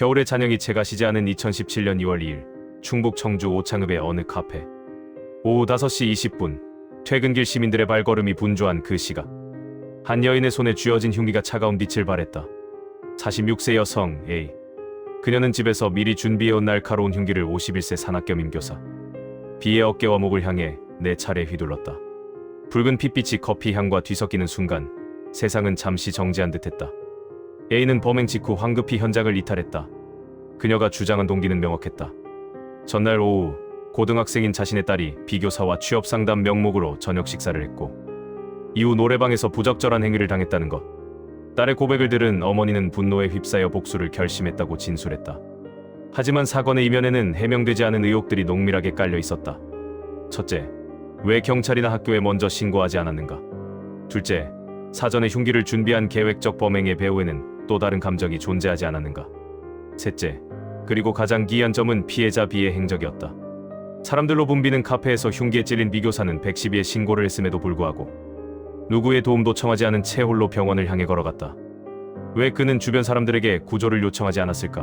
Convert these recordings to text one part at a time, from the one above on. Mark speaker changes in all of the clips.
Speaker 1: 겨울의 잔영이 채가 시지 않은 2017년 2월 2일 충북 청주 오창읍의 어느 카페. 오후 5시 20분 퇴근길 시민들의 발걸음이 분주한 그 시각. 한 여인의 손에 쥐어진 흉기가 차가운 빛을 발했다. 46세 여성 A. 그녀는 집에서 미리 준비해온 날카로운 흉기를 51세 산악겸 임교사. B의 어깨와 목을 향해 네 차례 휘둘렀다. 붉은 핏빛이 커피 향과 뒤섞이는 순간 세상은 잠시 정지한 듯했다 A는 범행 직후 황급히 현장을 이탈했다. 그녀가 주장한 동기는 명확했다. 전날 오후 고등학생인 자신의 딸이 비교사와 취업 상담 명목으로 저녁 식사를 했고 이후 노래방에서 부적절한 행위를 당했다는 것. 딸의 고백을 들은 어머니는 분노에 휩싸여 복수를 결심했다고 진술했다. 하지만 사건의 이면에는 해명되지 않은 의혹들이 농밀하게 깔려 있었다. 첫째, 왜 경찰이나 학교에 먼저 신고하지 않았는가? 둘째, 사전에 흉기를 준비한 계획적 범행의 배후에는 또 다른 감정이 존재하지 않았는가. 셋째, 그리고 가장 기이한 점은 피해자 B의 행적이었다. 사람들로 붐비는 카페에서 흉기에 찔린 비교사는 112에 신고를 했음에도 불구하고 누구의 도움도 청하지 않은 채 홀로 병원을 향해 걸어갔다. 왜 그는 주변 사람들에게 구조를 요청하지 않았을까?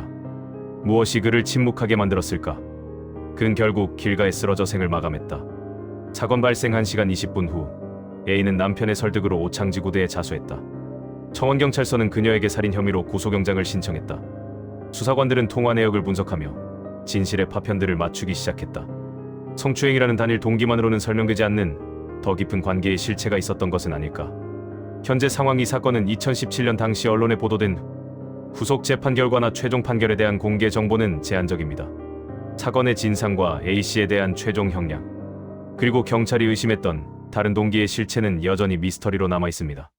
Speaker 1: 무엇이 그를 침묵하게 만들었을까? 그는 결국 길가에 쓰러져 생을 마감했다. 사건 발생 1시간 20분 후 A는 남편의 설득으로 오창지구대에 자수했다. 청원경찰서는 그녀에게 살인 혐의로 구속영장을 신청했다. 수사관들은 통화 내역을 분석하며 진실의 파편들을 맞추기 시작했다. 성추행이라는 단일 동기만으로는 설명되지 않는 더 깊은 관계의 실체가 있었던 것은 아닐까. 현재 상황 이 사건은 2017년 당시 언론에 보도된 후속 재판 결과나 최종 판결에 대한 공개 정보는 제한적입니다. 사건의 진상과 A씨에 대한 최종 형량, 그리고 경찰이 의심했던 다른 동기의 실체는 여전히 미스터리로 남아 있습니다.